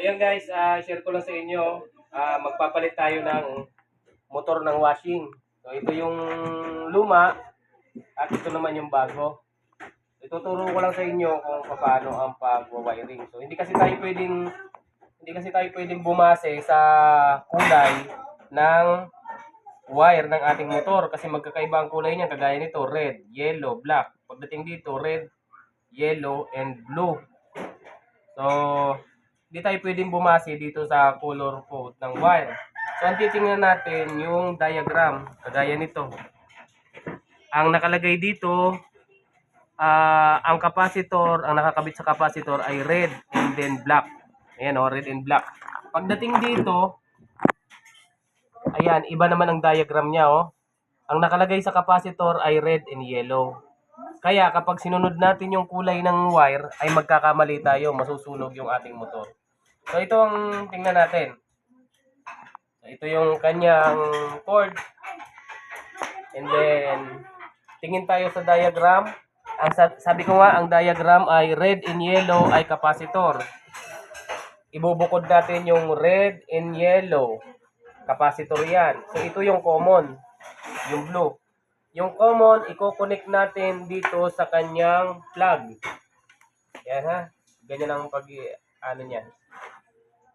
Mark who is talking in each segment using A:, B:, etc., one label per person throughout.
A: Ayan guys, ah, share ko lang sa inyo. Ah, magpapalit tayo ng motor ng washing. So ito yung luma at ito naman yung bago. Ituturo ko lang sa inyo kung paano ang pag-wiring. So hindi kasi tayo pwedeng hindi kasi tayo pwedeng bumase sa kulay ng wire ng ating motor kasi magkakaiba ang kulay niya kagaya nito red, yellow, black. Pagdating dito red, yellow, and blue. So, hindi tayo pwedeng bumase dito sa color code ng wire. So, ang titingnan natin yung diagram, kagaya nito. Ang nakalagay dito, ah, ang capacitor, ang nakakabit sa capacitor ay red and then black. Ayan o, red and black. Pagdating dito, ayan, iba naman ang diagram niya o. Ang nakalagay sa capacitor ay red and yellow. Kaya kapag sinunod natin yung kulay ng wire, ay magkakamali tayo, masusunog yung ating motor. So ito ang tingnan natin. Ito yung kanyang cord. And then, tingin tayo sa diagram. Ang sa- sabi ko nga, ang diagram ay red and yellow ay capacitor. Ibubukod natin yung red and yellow. Capacitor yan. So ito yung common. Yung blue. Yung common, i-connect natin dito sa kanyang plug. Yan ha. Ganyan ang pag ano niya.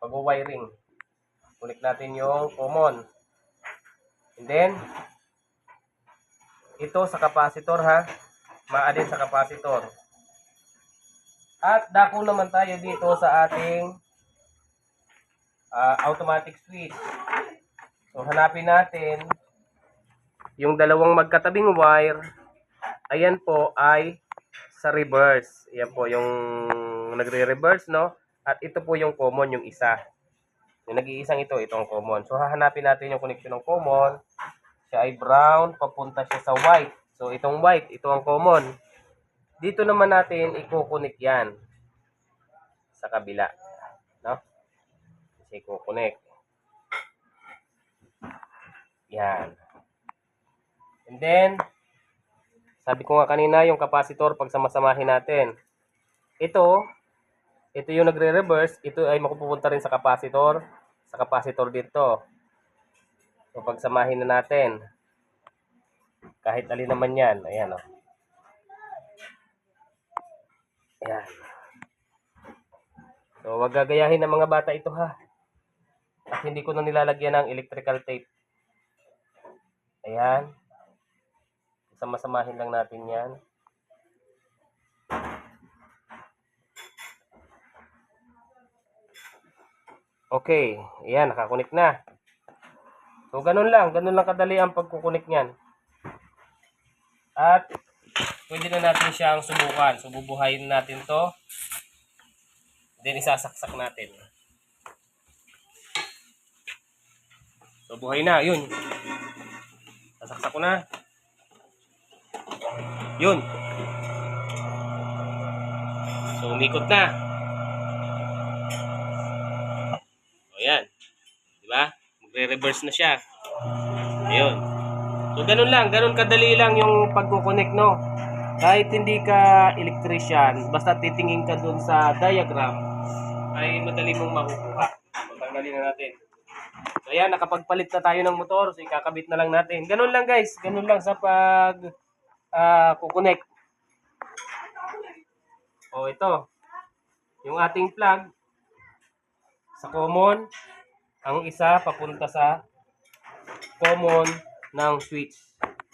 A: Pag-wiring. Connect natin yung common. And then, ito sa capacitor ha. Maalin sa capacitor. At dako naman tayo dito sa ating ah, automatic switch. So hanapin natin yung dalawang magkatabing wire, ayan po ay sa reverse. Ayan po yung nagre-reverse, no? At ito po yung common, yung isa. Yung nag-iisang ito, itong common. So, hahanapin natin yung connection ng common. Siya ay brown, papunta siya sa white. So, itong white, ito ang common. Dito naman natin i-connect yan sa kabila. No? Kasi i-connect. Yan. And then, sabi ko nga kanina, yung capacitor, pag samasamahin natin, ito, ito yung nagre-reverse, ito ay makupupunta rin sa capacitor, sa capacitor dito. So, pag samahin na natin, kahit alin naman yan, ayan o. Ayan. So, wag gagayahin ng mga bata ito ha. At hindi ko na nilalagyan ng electrical tape. Ayan. Sama-samahin lang natin yan. Okay. Ayan, nakakunik na. So, ganun lang. Ganun lang kadali ang pagkukunik niyan. At, pwede na natin siyang subukan. So, bubuhayin natin to. Then, isasaksak natin. So, buhay na. Yun. Sasaksak ko na. Yun. So, umikot na. O, yan. Di ba? Magre-reverse na siya. Ayun. So, ganun lang. Ganun kadali lang yung pagkukonek, no? Kahit hindi ka electrician, basta titingin ka dun sa diagram, ay madali mong makukuha. So, tanggalin na natin. So, ayan, nakapagpalit na tayo ng motor. So, ikakabit na lang natin. Ganun lang, guys. Ganun lang sa pag ah kukonek. O, ito. Yung ating plug sa common. Ang isa papunta sa common ng switch.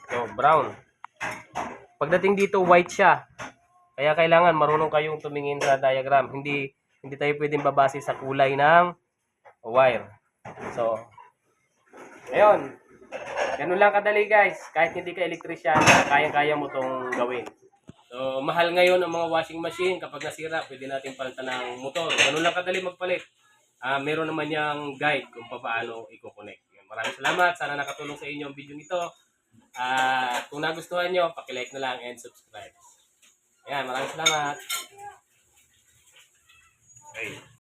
A: So, brown. Pagdating dito, white siya. Kaya kailangan marunong kayong tumingin sa diagram. Hindi hindi tayo pwedeng babase sa kulay ng wire. So, ayun. Ganun lang kadali guys. Kahit hindi ka electrician, kayang-kaya mo itong gawin. So, mahal ngayon ang mga washing machine. Kapag nasira, pwede natin palitan ng motor. Ganun lang kadali magpalit. Ah, meron naman niyang guide kung paano i-connect. Maraming salamat. Sana nakatulong sa inyo ang video nito. Ah, kung nagustuhan nyo, pakilike na lang and subscribe. Yan, maraming salamat. Okay.